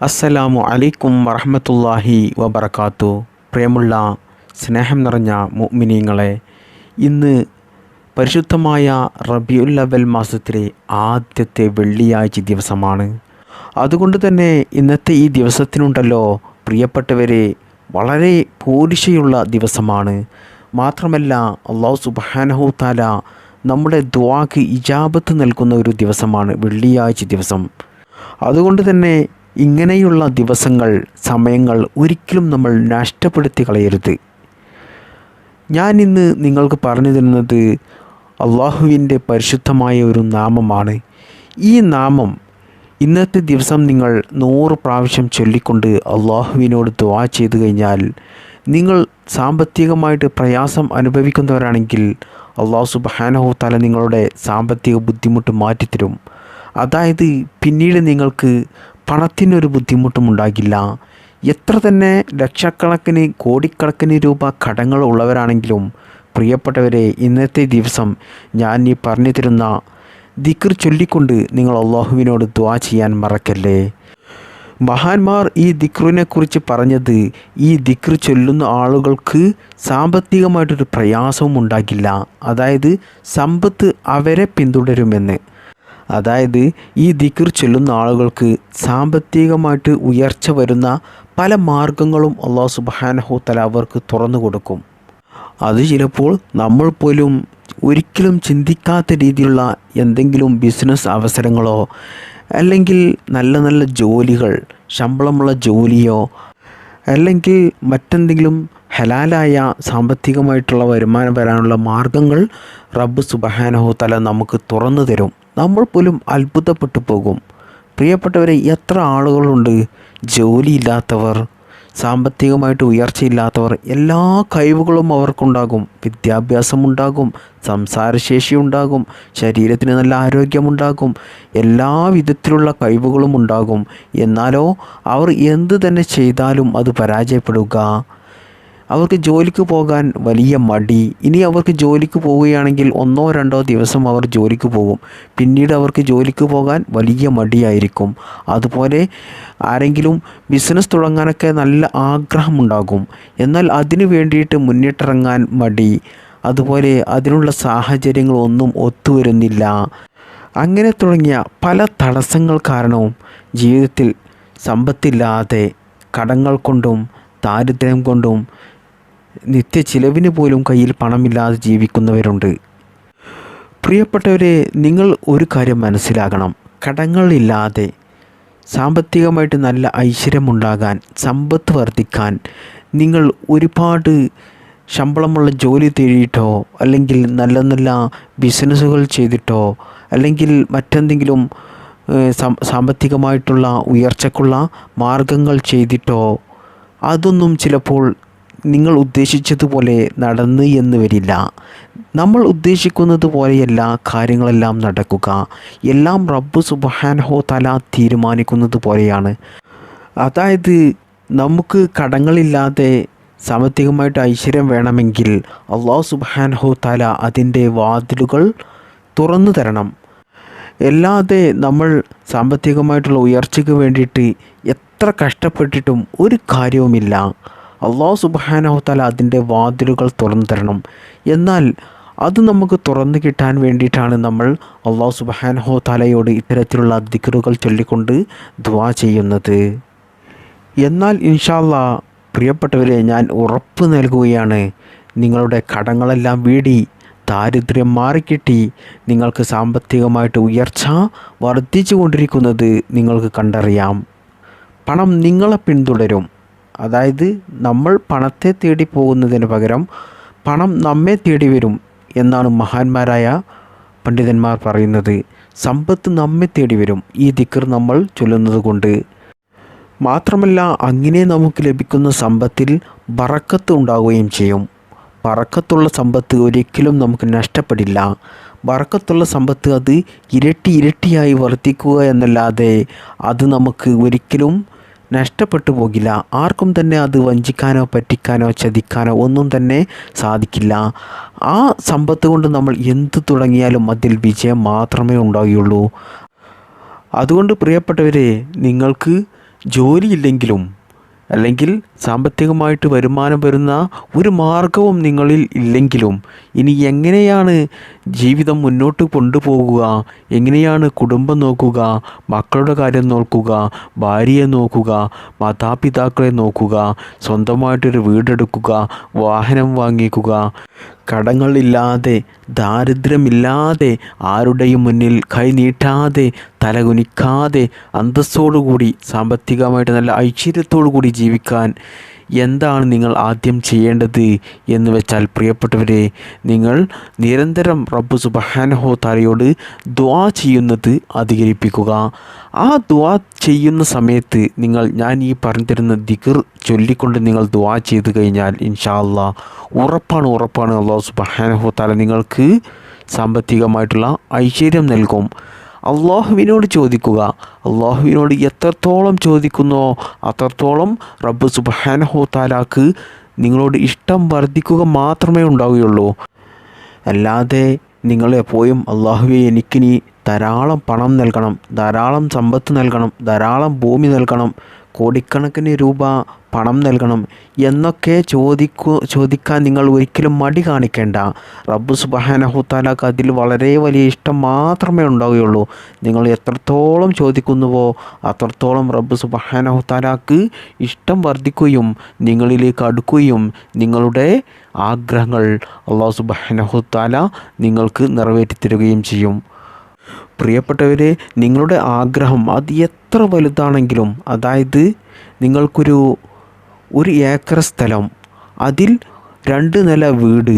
അസ്സലാമു അലൈക്കും വറഹമത്തല്ലാഹി വബർക്കാത്തു പ്രിയമുള്ള സ്നേഹം നിറഞ്ഞ മുഅ്മിനീങ്ങളെ ഇന്ന് പരിശുദ്ധമായ റബിയുൽ അവൽ മാസത്തിലെ ആദ്യത്തെ വെള്ളിയാഴ്ച ദിവസമാണ്. അതുകൊണ്ട് തന്നെ ഇന്നത്തെ ഈ ദിവസത്തിനുണ്ടല്ലോ പ്രിയപ്പെട്ടവരെ വളരെ പോരിശയുള്ള ദിവസമാണ്. മാത്രമല്ല അള്ളാഹു സുബാനഹു താല നമ്മുടെ ദ്വാക്ക് ഇജാബത്ത് നൽകുന്ന ഒരു ദിവസമാണ് വെള്ളിയാഴ്ച ദിവസം. അതുകൊണ്ട് തന്നെ ഇങ്ങനെയുള്ള ദിവസങ്ങൾ സമയങ്ങൾ ഒരിക്കലും നമ്മൾ നഷ്ടപ്പെടുത്തി കളയരുത്. ഞാൻ ഇന്ന് നിങ്ങൾക്ക് പറഞ്ഞു തരുന്നത് അള്ളാഹുവിന്റെ പരിശുദ്ധമായ ഒരു നാമമാണ്. ഈ നാമം ഇന്നത്തെ ദിവസം നിങ്ങൾ നൂറ് പ്രാവശ്യം ചൊല്ലിക്കൊണ്ട് അള്ളാഹുവിനോട് ദ്വാ ചെയ്തു കഴിഞ്ഞാൽ നിങ്ങൾ സാമ്പത്തികമായിട്ട് പ്രയാസം അനുഭവിക്കുന്നവരാണെങ്കിൽ അള്ളാഹു സുബാനഹു തല നിങ്ങളുടെ സാമ്പത്തിക ബുദ്ധിമുട്ട് മാറ്റിത്തരും. അതായത് പിന്നീട് നിങ്ങൾക്ക് പണത്തിനൊരു ബുദ്ധിമുട്ടും ഉണ്ടാകില്ല എത്ര തന്നെ ലക്ഷക്കണക്കിന് കോടിക്കണക്കിന് രൂപ കടങ്ങൾ ഉള്ളവരാണെങ്കിലും പ്രിയപ്പെട്ടവരെ ഇന്നത്തെ ദിവസം ഞാൻ ഈ പറഞ്ഞു തരുന്ന ദിക്ർ ചൊല്ലിക്കൊണ്ട് നിങ്ങൾ അള്ളാഹുവിനോട് ദ്വാ ചെയ്യാൻ മറക്കല്ലേ? മഹാന്മാർ ഈ ദിക്റിനെക്കുറിച്ച് പറഞ്ഞത് ഈ ദിക്ർ ചൊല്ലുന്ന ആളുകൾക്ക് സാമ്പത്തികമായിട്ടൊരു പ്രയാസവും ഉണ്ടാകില്ല അതായത് സമ്പത്ത് അവരെ പിന്തുടരുമെന്ന്. അതായത് ഈ ദിക്ർ ചൊല്ലുന്ന ആളുകൾക്ക് സാമ്പത്തികമായിട്ട് ഉയർച്ച വരുന്ന പല മാർഗങ്ങളും അള്ളാഹു സുബാനഹു തല അവർക്ക് തുറന്നു കൊടുക്കും. അത് ചിലപ്പോൾ നമ്മൾ പോലും ഒരിക്കലും ചിന്തിക്കാത്ത രീതിയിലുള്ള എന്തെങ്കിലും ബിസിനസ് അവസരങ്ങളോ അല്ലെങ്കിൽ നല്ല നല്ല ജോലികൾ ശമ്പളമുള്ള ജോലിയോ അല്ലെങ്കിൽ മറ്റെന്തെങ്കിലും ഹലാലായ സാമ്പത്തികമായിട്ടുള്ള വരുമാനം വരാനുള്ള മാർഗങ്ങൾ റബ്ബ് സുബഹാനഹു തല നമുക്ക് തുറന്നു തരും. നമ്മൾ പോലും അത്ഭുതപ്പെട്ടു പോകും. പ്രിയപ്പെട്ടവരെ എത്ര ആളുകളുണ്ട്? ജോലിയില്ലാത്തവർ സാമ്പത്തികമായിട്ട് ഉയർച്ചയില്ലാത്തവർ എല്ലാ കഴിവുകളും അവർക്കുണ്ടാകും. വിദ്യാഭ്യാസമുണ്ടാകും സംസാരശേഷി ഉണ്ടാകും ശരീരത്തിന് നല്ല ആരോഗ്യമുണ്ടാകും എല്ലാ വിധത്തിലുള്ള കഴിവുകളും ഉണ്ടാകും. എന്നാലോ അവർ എന്ത് തന്നെ ചെയ്താലും അത് പരാജയപ്പെടുക. അവർക്ക് ജോലിക്ക് പോകാൻ വലിയ മടി. ഇനി അവർക്ക് ജോലിക്ക് പോവുകയാണെങ്കിൽ ഒന്നോ രണ്ടോ ദിവസം അവർ ജോലിക്ക് പോകും. പിന്നീട് അവർക്ക് ജോലിക്ക് പോകാൻ വലിയ മടിയായിരിക്കും. അതുപോലെ ആരെങ്കിലും ബിസിനസ് തുടങ്ങാനൊക്കെ നല്ല ആഗ്രഹമുണ്ടാകും. എന്നാൽ അതിനു വേണ്ടിയിട്ട് മുന്നിട്ടിറങ്ങാൻ മടി. അതുപോലെ അതിനുള്ള സാഹചര്യങ്ങളൊന്നും ഒത്തുവരുന്നില്ല അങ്ങനെ തുടങ്ങിയ പല തടസ്സങ്ങൾ കാരണവും ജീവിതത്തിൽ സമ്പത്തില്ലാതെ കടങ്ങൾ കൊണ്ടും ദാരിദ്ര്യം കൊണ്ടും നിത്യ ചിലവിന് പോലും കയ്യിൽ പണമില്ലാതെ ജീവിക്കുന്നവരുണ്ട്. പ്രിയപ്പെട്ടവരെ നിങ്ങൾ ഒരു കാര്യം മനസ്സിലാകണം. കടങ്ങളില്ലാതെ സാമ്പത്തികമായിട്ട് നല്ല ഐശ്വര്യമുണ്ടാകാൻ സമ്പത്ത് വർദ്ധിക്കാൻ നിങ്ങൾ ഒരുപാട് ശമ്പളമുള്ള ജോലി തേടിയിട്ടോ അല്ലെങ്കിൽ നല്ല നല്ല ബിസിനസ്സുകൾ ചെയ്തിട്ടോ അല്ലെങ്കിൽ മറ്റെന്തെങ്കിലും സാമ്പത്തികമായിട്ടുള്ള ഉയർച്ചക്കുള്ള മാർഗങ്ങൾ ചെയ്തിട്ടോ അതൊന്നും ചിലപ്പോൾ നിങ്ങൾ ഉദ്ദേശിച്ചതുപോലെ നടന്ന് എന്ന് വരില്ല. നമ്മൾ ഉദ്ദേശിക്കുന്നത് പോലെയല്ല കാര്യങ്ങളെല്ലാം നടക്കുക. എല്ലാം റബ്ബ് സുബഹാൻഹോ തല തീരുമാനിക്കുന്നത് പോലെയാണ്. അതായത് നമുക്ക് കടങ്ങളില്ലാതെ സാമ്പത്തികമായിട്ട് ഐശ്വര്യം വേണമെങ്കിൽ അള്ളാഹു സുബാൻഹോ തല അതിന്റെ വാതിലുകൾ തുറന്നു തരണം. അല്ലാതെ നമ്മൾ സാമ്പത്തികമായിട്ടുള്ള ഉയർച്ചയ്ക്ക് വേണ്ടിയിട്ട് എത്ര കഷ്ടപ്പെട്ടിട്ടും ഒരു കാര്യവുമില്ല. അള്ളാഹു സുബാനഹുത്താല അതിന്റെ വാതിലുകൾ തുറന്നു തരണം. എന്നാൽ അത് നമുക്ക് തുറന്നു കിട്ടാൻ വേണ്ടിയിട്ടാണ് നമ്മൾ അള്ളാഹു സുബാനഹു താലയോട് ഇത്തരത്തിലുള്ള ദിക്കറുകൾ ചൊല്ലിക്കൊണ്ട് ദുവാ ചെയ്യുന്നത്. എന്നാൽ ഇൻഷാല്ല പ്രിയപ്പെട്ടവരെ ഞാൻ ഉറപ്പ് നൽകുകയാണ്. നിങ്ങളുടെ കടങ്ങളെല്ലാം വീടി ദാരിദ്ര്യം മാറിക്കിട്ടി നിങ്ങൾക്ക് സാമ്പത്തികമായിട്ട് ഉയർച്ച വർദ്ധിച്ചു കൊണ്ടിരിക്കുന്നത് നിങ്ങൾക്ക് കണ്ടറിയാം. പണം നിങ്ങളെ പിന്തുടരും. അതായത് നമ്മൾ പണത്തെ തേടി പോകുന്നതിന് പകരം പണം നമ്മെ തേടി വരും എന്നാണ് മഹാന്മാരായ പണ്ഡിതന്മാർ പറയുന്നത്. സമ്പത്ത് നമ്മെ തേടി വരും. ഈ ദിക്കർ നമ്മൾ ചൊല്ലുന്നത് കൊണ്ട്. മാത്രമല്ല അങ്ങനെ നമുക്ക് ലഭിക്കുന്ന സമ്പത്തിൽ ബറക്കത്ത് ഉണ്ടാവുകയും ചെയ്യും. ബറക്കത്തുള്ള സമ്പത്ത് ഒരിക്കലും നമുക്ക് നഷ്ടപ്പെടില്ല. ബറക്കത്തുള്ള സമ്പത്ത് അത് ഇരട്ടി ഇരട്ടിയായി വർദ്ധിക്കുക എന്നല്ലാതെ അത് നമുക്ക് ഒരിക്കലും നഷ്ടപ്പെട്ടു പോകില്ല. ആർക്കും തന്നെ അത് വഞ്ചിക്കാനോ പറ്റിക്കാനോ ചതിക്കാനോ ഒന്നും തന്നെ സാധിക്കില്ല. ആ സമ്പത്ത് കൊണ്ട് നമ്മൾ എന്ത് തുടങ്ങിയാലും അതിൽ വിജയം മാത്രമേ ഉണ്ടാവുകയുള്ളൂ. അതുകൊണ്ട് പ്രിയപ്പെട്ടവരെ നിങ്ങൾക്ക് ജോലിയില്ലെങ്കിലും അല്ലെങ്കിൽ സാമ്പത്തികമായിട്ട് വരുമാനം വരുന്ന ഒരു മാർഗവും നിങ്ങളിൽ ഇല്ലെങ്കിലും ഇനി എങ്ങനെയാണ് ജീവിതം മുന്നോട്ട് കൊണ്ടുപോകുക? എങ്ങനെയാണ് കുടുംബം നോക്കുക? മക്കളുടെ കാര്യം നോക്കുക? ഭാര്യയെ നോക്കുക? മാതാപിതാക്കളെ നോക്കുക? സ്വന്തമായിട്ടൊരു വീടെടുക്കുക? വാഹനം വാങ്ങിക്കുക? കടങ്ങളില്ലാതെ ദാരിദ്ര്യമില്ലാതെ ആരുടെയും മുന്നിൽ കൈനീട്ടാതെ തലകുനിക്കാതെ അന്തസ്സോടുകൂടി സാമ്പത്തികമായിട്ട് നല്ല ഐശ്വര്യത്തോടു കൂടി ജീവിക്കാൻ എന്താണ് നിങ്ങൾ ആദ്യം ചെയ്യേണ്ടത് എന്ന് വെച്ചാൽ പ്രിയപ്പെട്ടവരെ നിങ്ങൾ നിരന്തരം റബ്ബു സുബഹാനഹോ താരയോട് ദ്വാ ചെയ്യുന്നത് അധികരിപ്പിക്കുക. ആ ദ്വാ ചെയ്യുന്ന സമയത്ത് നിങ്ങൾ ഞാൻ ഈ പറഞ്ഞു തരുന്ന ദിഗർ ചൊല്ലിക്കൊണ്ട് നിങ്ങൾ ദ്വാ ചെയ്ത് കഴിഞ്ഞാൽ ഇൻഷാ ഉറപ്പാണ് ഉറപ്പാണ് അള്ളാഹു സുബഹാനഹോ താല നിങ്ങൾക്ക് സാമ്പത്തികമായിട്ടുള്ള ഐശ്വര്യം നൽകും. അള്ളാഹുവിനോട് ചോദിക്കുക. അള്ളാഹുവിനോട് എത്രത്തോളം ചോദിക്കുന്നോ അത്രത്തോളം റബ്ബ് സുബാനഹോ താലാക്ക് നിങ്ങളോട് ഇഷ്ടം വർദ്ധിക്കുക മാത്രമേ ഉണ്ടാവുകയുള്ളൂ. അല്ലാതെ നിങ്ങൾ എപ്പോഴും അള്ളാഹുവെ എനിക്കിനി ധാരാളം പണം നൽകണം ധാരാളം സമ്പത്ത് നൽകണം ധാരാളം ഭൂമി നൽകണം കോടിക്കണക്കിന് രൂപ പണം നൽകണം എന്നൊക്കെ ചോദിക്കു ചോദിക്കാൻ നിങ്ങൾ ഒരിക്കലും മടി കാണിക്കേണ്ട. റബ്ബ് സുബഹാനഹുത്താലാക്ക് അതിൽ വളരെ വലിയ ഇഷ്ടം മാത്രമേ ഉണ്ടാവുകയുള്ളൂ. നിങ്ങൾ എത്രത്തോളം ചോദിക്കുന്നുവോ അത്രത്തോളം റബ്ബ് സുബഹാനഹുത്താലാക്ക് ഇഷ്ടം വർദ്ധിക്കുകയും നിങ്ങളിലേക്ക് അടുക്കുകയും നിങ്ങളുടെ ആഗ്രഹങ്ങൾ അള്ളാഹു സുബഹാനഹുത്താല നിങ്ങൾക്ക് നിറവേറ്റി തരികയും ചെയ്യും. പ്രിയപ്പെട്ടവരെ നിങ്ങളുടെ ആഗ്രഹം അത് എത്ര വലുതാണെങ്കിലും അതായത് നിങ്ങൾക്കൊരു ഒരു ഏക്കർ സ്ഥലം അതിൽ രണ്ട് നില വീട്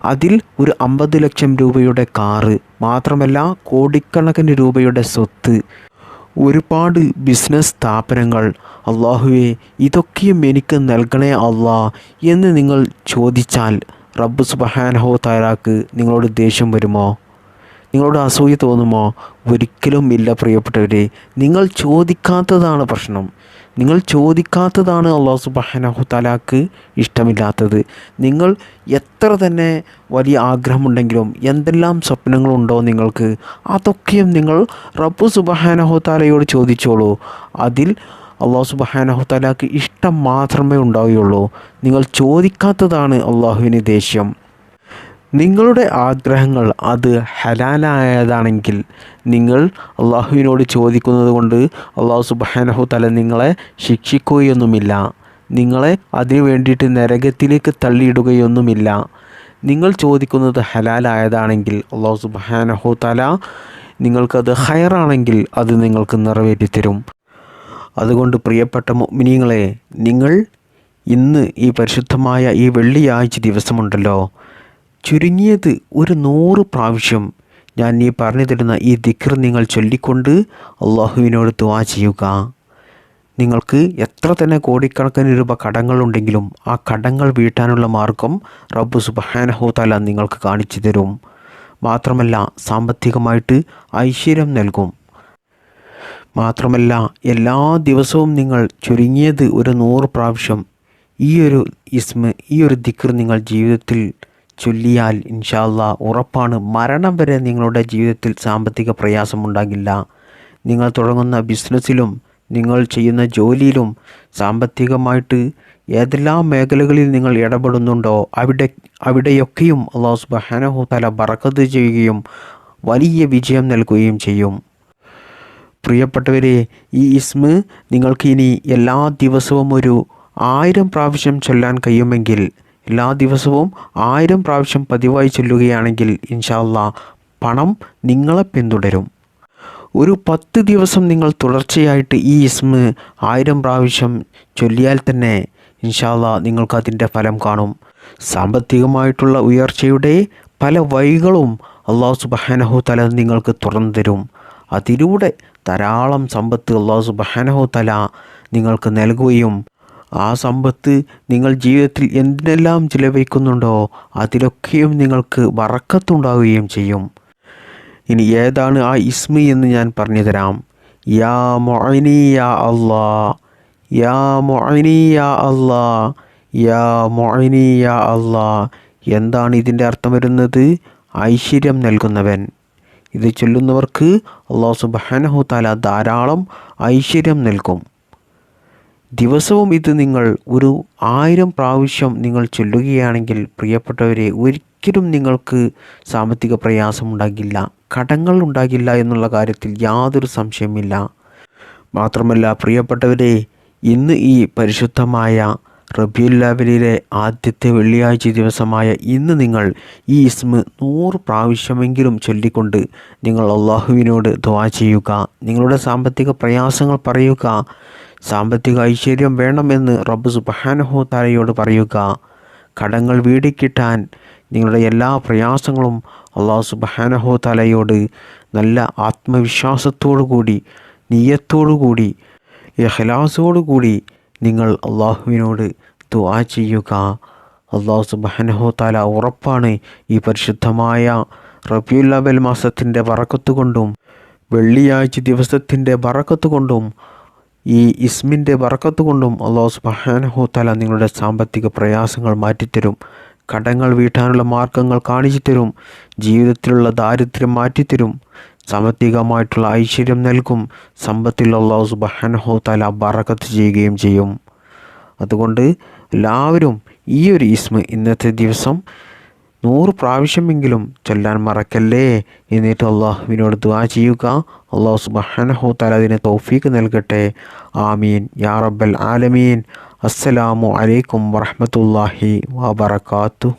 അതിൽ ഒരു അമ്പത് ലക്ഷം രൂപയുടെ കാറ് മാത്രമല്ല കോടിക്കണക്കിന് രൂപയുടെ സ്വത്ത് ഒരുപാട് ബിസിനസ് സ്ഥാപനങ്ങൾ അള്ളാഹുവെ ഇതൊക്കെയും എനിക്ക് നൽകണേ അള്ളാ എന്ന് നിങ്ങൾ ചോദിച്ചാൽ റബ്ബ് സുബഹാനഹോ താരാക്ക് നിങ്ങളോട് ദേഷ്യം വരുമോ? നിങ്ങളോട് അസൂയ തോന്നുമോ? ഒരിക്കലും ഇല്ല പ്രിയപ്പെട്ടവരെ. നിങ്ങൾ ചോദിക്കാത്തതാണ് പ്രശ്നം. നിങ്ങൾ ചോദിക്കാത്തതാണ് അള്ളാഹു സുബാനഹു തലാക്ക് ഇഷ്ടമില്ലാത്തത്. നിങ്ങൾ എത്ര തന്നെ വലിയ ആഗ്രഹമുണ്ടെങ്കിലും എന്തെല്ലാം സ്വപ്നങ്ങളുണ്ടോ നിങ്ങൾക്ക് അതൊക്കെയും നിങ്ങൾ റബ്ബു സുബഹാനഹു താലയോട് ചോദിച്ചോളൂ. അതിൽ അള്ളാഹു സുബഹാനഹു താലാക്ക് ഇഷ്ടം മാത്രമേ ഉണ്ടാവുകയുള്ളൂ. നിങ്ങൾ ചോദിക്കാത്തതാണ് അള്ളാഹുവിന് ദേഷ്യം. നിങ്ങളുടെ ആഗ്രഹങ്ങൾ അത് ഹലാലായതാണെങ്കിൽ നിങ്ങൾ അള്ളാഹുവിനോട് ചോദിക്കുന്നത് കൊണ്ട് അള്ളാഹു സുബാനഹു തല നിങ്ങളെ ശിക്ഷിക്കുകയൊന്നുമില്ല. നിങ്ങളെ അതിനു വേണ്ടിയിട്ട് നരകത്തിലേക്ക് തള്ളിയിടുകയൊന്നുമില്ല. നിങ്ങൾ ചോദിക്കുന്നത് ഹലാലായതാണെങ്കിൽ അള്ളാഹു സുബാനഹു തല നിങ്ങൾക്കത് ഹയറാണെങ്കിൽ അത് നിങ്ങൾക്ക് നിറവേറ്റിത്തരും. അതുകൊണ്ട് പ്രിയപ്പെട്ട മിനിങ്ങളെ നിങ്ങൾ ഇന്ന് ഈ പരിശുദ്ധമായ ഈ വെള്ളിയാഴ്ച ദിവസമുണ്ടല്ലോ. ചുരുങ്ങിയത് ഒരു നൂറ് പ്രാവശ്യം ഞാൻ ഈ പറഞ്ഞു തരുന്ന ഈ ദിക്ർ നിങ്ങൾ ചൊല്ലിക്കൊണ്ട് അള്ളാഹുവിനോട് ദുവാ ചെയ്യുക. നിങ്ങൾക്ക് എത്ര തന്നെ കോടിക്കണക്കിന് രൂപ കടങ്ങളുണ്ടെങ്കിലും ആ കടങ്ങൾ വീട്ടാനുള്ള മാർഗം റബ്ബു സുബഹാനഹോതാല നിങ്ങൾക്ക് കാണിച്ചു തരും. മാത്രമല്ല സാമ്പത്തികമായിട്ട് ഐശ്വര്യം നൽകും. മാത്രമല്ല എല്ലാ ദിവസവും നിങ്ങൾ ചുരുങ്ങിയത് ഒരു നൂറ് പ്രാവശ്യം ഈ ഒരു ഇസ്മ ഈ ഒരു ദിക്ർ നിങ്ങൾ ജീവിതത്തിൽ ചൊല്ലിയാൽ ഇൻഷാല്ല ഉറപ്പാണ്. മരണം വരെ നിങ്ങളുടെ ജീവിതത്തിൽ സാമ്പത്തിക പ്രയാസമുണ്ടാകില്ല. നിങ്ങൾ തുടങ്ങുന്ന ബിസിനസ്സിലും നിങ്ങൾ ചെയ്യുന്ന ജോലിയിലും സാമ്പത്തികമായിട്ട് ഏതെല്ലാം മേഖലകളിൽ നിങ്ങൾ ഇടപെടുന്നുണ്ടോ അവിടെ അവിടെയൊക്കെയും അള്ളാഹു സുബാനഹു തല ബറക്കത്ത് ചെയ്യുകയും വലിയ വിജയം നൽകുകയും ചെയ്യും. പ്രിയപ്പെട്ടവരെ ഈ ഇസ്മ നിങ്ങൾക്ക് ഇനി എല്ലാ ദിവസവും ഒരു ആയിരം പ്രാവശ്യം ചൊല്ലാൻ കഴിയുമെങ്കിൽ എല്ലാ ദിവസവും ആയിരം പ്രാവശ്യം പതിവായി ചൊല്ലുകയാണെങ്കിൽ ഇൻഷാല്ല പണം നിങ്ങളെ പിന്തുടരും. ഒരു പത്ത് ദിവസം നിങ്ങൾ തുടർച്ചയായിട്ട് ഈ ഇസ്മ ആയിരം പ്രാവശ്യം ചൊല്ലിയാൽ തന്നെ ഇൻഷാല്ല നിങ്ങൾക്ക് അതിന്റെ ഫലം കാണും. സാമ്പത്തികമായിട്ടുള്ള ഉയർച്ചയുടെ പല വഴികളും അള്ളാഹു സുബഹാനഹു തല നിങ്ങൾക്ക് തുറന്നു തരും. അതിലൂടെ ധാരാളം സമ്പത്ത് അള്ളാഹു സുബഹാനഹു തല നിങ്ങൾക്ക് നൽകുകയും ആ സമ്പത്ത് നിങ്ങൾ ജീവിതത്തിൽ എന്തിനെല്ലാം ചിലവഴിക്കുന്നുണ്ടോ അതിലൊക്കെയും നിങ്ങൾക്ക് വറക്കത്തുണ്ടാവുകയും ചെയ്യും. ഇനി ഏതാണ് ആ ഇസ്മി എന്ന് ഞാൻ പറഞ്ഞു തരാം. യാ മൊയ്നി യാ അള്ളാ യാ മൊയ്നി യാ അള്ളാ യാ മൊയ്നി യാ അള്ളാ എന്താണ് ഇതിന്റെ അർത്ഥം വരുന്നത്? ഐശ്വര്യം നൽകുന്നവൻ. ഇത് ചൊല്ലുന്നവർക്ക് അള്ളാഹു സുബാനഹു താല ധാരാളം ഐശ്വര്യം നൽകും. ദിവസവും ഇത് നിങ്ങൾ ഒരു ആയിരം പ്രാവശ്യം നിങ്ങൾ ചൊല്ലുകയാണെങ്കിൽ പ്രിയപ്പെട്ടവരെ ഒരിക്കലും നിങ്ങൾക്ക് സാമ്പത്തിക പ്രയാസമുണ്ടാകില്ല കടങ്ങൾ ഉണ്ടാകില്ല എന്നുള്ള കാര്യത്തിൽ യാതൊരു സംശയമില്ല മാത്രമല്ല പ്രിയപ്പെട്ടവരെ ഇന്ന് ഈ പരിശുദ്ധമായ റബിയുല്ലാബലിയിലെ ആദ്യത്തെ വെള്ളിയാഴ്ച ദിവസമായ ഇന്ന് നിങ്ങൾ ഈ ഇസ്മ നൂറ് പ്രാവശ്യമെങ്കിലും ചൊല്ലിക്കൊണ്ട് നിങ്ങൾ അള്ളാഹുവിനോട് ദുവാ ചെയ്യുക നിങ്ങളുടെ സാമ്പത്തിക പ്രയാസങ്ങൾ പറയുക സാമ്പത്തിക ഐശ്വര്യം വേണമെന്ന് റബ്ബ് സുബഹാനഹോ താരയോട് പറയുക. കടങ്ങൾ വീടിക്കിട്ടാൻ നിങ്ങളുടെ എല്ലാ പ്രയാസങ്ങളും അള്ളാഹു സുബഹാനഹോ താലയോട് നല്ല ആത്മവിശ്വാസത്തോടു കൂടി നീയത്തോടു കൂടി ഇഖ്ലാസോടു കൂടി നിങ്ങൾ അള്ളാഹുവിനോട് ദുആ ചെയ്യുക. അള്ളാഹു സുബഹാനഹോ താല ഉറപ്പാണ് ഈ പരിശുദ്ധമായ റബിയുല്ലാബൽ മാസത്തിന്റെ വറക്കത്തുകൊണ്ടും വെള്ളിയാഴ്ച ദിവസത്തിന്റെ വറക്കത്ത് കൊണ്ടും ഈ ഇസ്മിന്റെ വറക്കത്ത് കൊണ്ടും അള്ളാഹു സുബാനഹു തല നിങ്ങളുടെ സാമ്പത്തിക പ്രയാസങ്ങൾ മാറ്റിത്തരും. കടങ്ങൾ വീട്ടാനുള്ള മാർഗങ്ങൾ കാണിച്ചു തരും ജീവിതത്തിലുള്ള ദാരിദ്ര്യം മാറ്റിത്തരും. സാമ്പത്തികമായിട്ടുള്ള ഐശ്വര്യം നൽകും. സമ്പത്തിൽ അള്ളാഹു സുബാനഹു തല ബറക്കത്ത് ചെയ്യുകയും ചെയ്യും. അതുകൊണ്ട് എല്ലാവരും ഈ ഒരു ഇസ്മ ഇന്നത്തെ ദിവസം നൂറ് പ്രാവശ്യമെങ്കിലും ചൊല്ലാൻ മറക്കല്ലേ എന്നിട്ട് അള്ളാഹുവിനോട് ദുആ ചെയ്യുക. അള്ളാഹു സുബഹനഹു തല അതിന് തൗഫീക്ക് നൽകട്ടെ. ആമീൻ. യാ റബ്ബൽ ആലമീൻ. അസ്സലാമു അലൈക്കും വറഹമത്തല്ലാഹി വബർക്കാത്തു